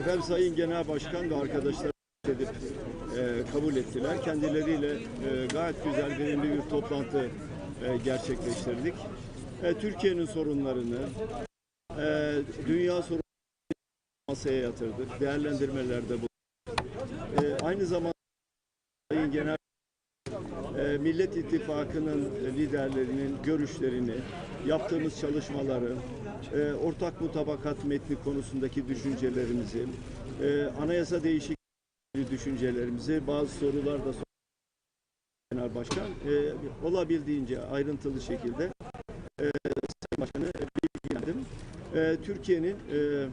Efendim Sayın Genel Başkan ve arkadaşlar edip e, kabul ettiler. Kendileriyle e, gayet güzel, verimli bir toplantı e, gerçekleştirdik. E, Türkiye'nin sorunlarını, e, dünya sorunlarını masaya yatırdık. Değerlendirmelerde bulunduk. E, aynı zamanda Sayın Genel e, Millet İttifakı'nın liderlerinin görüşlerini, yaptığımız çalışmaları, e, ortak mutabakat metni konusundaki düşüncelerimizi, e, anayasa değişikliği düşüncelerimizi, bazı sorular da Genel Başkan e, olabildiğince ayrıntılı şekilde e, Sayın Başkan'ı bilgilendim. E, Türkiye'nin e,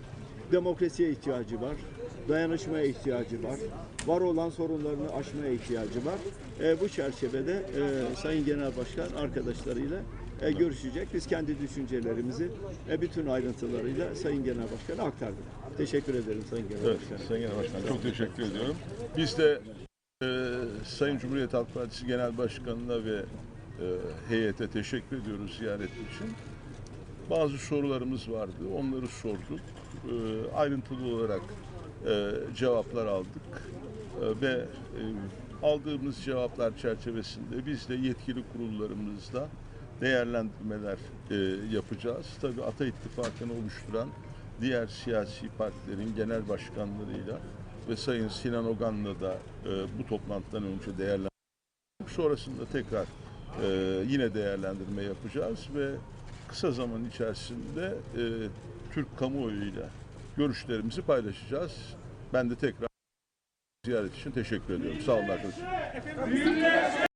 demokrasiye ihtiyacı var, dayanışmaya ihtiyacı var, var olan sorunlarını aşmaya ihtiyacı var. E, bu çerçevede e, Sayın Genel Başkan arkadaşlarıyla e, görüşecek. Biz kendi düşüncelerimizi e, bütün ayrıntılarıyla Sayın Genel Başkan'a aktardık. Teşekkür ederim Sayın Genel Evet, Başkan. Sayın Genel Başkan çok teşekkür ediyorum. Biz de e, Sayın Cumhuriyet Halk Partisi Genel Başkanı'na ve e, heyete teşekkür ediyoruz ziyaret için. Bazı sorularımız vardı, onları sorduk. E, ayrıntılı olarak e, cevaplar aldık E, ve e, aldığımız cevaplar çerçevesinde biz de yetkili kurullarımızda değerlendirmeler e, yapacağız. Tabii Ata İttifakı'nı oluşturan diğer siyasi partilerin genel başkanlarıyla ve Sayın Sinan Ogan'la da e, bu toplantıdan önce değerlendirdik. Sonrasında tekrar e, yine değerlendirme yapacağız ve kısa zaman içerisinde e, Türk kamuoyuyla görüşlerimizi paylaşacağız. Ben de tekrar ziyaret için teşekkür ediyorum. Sağ olun arkadaşlar.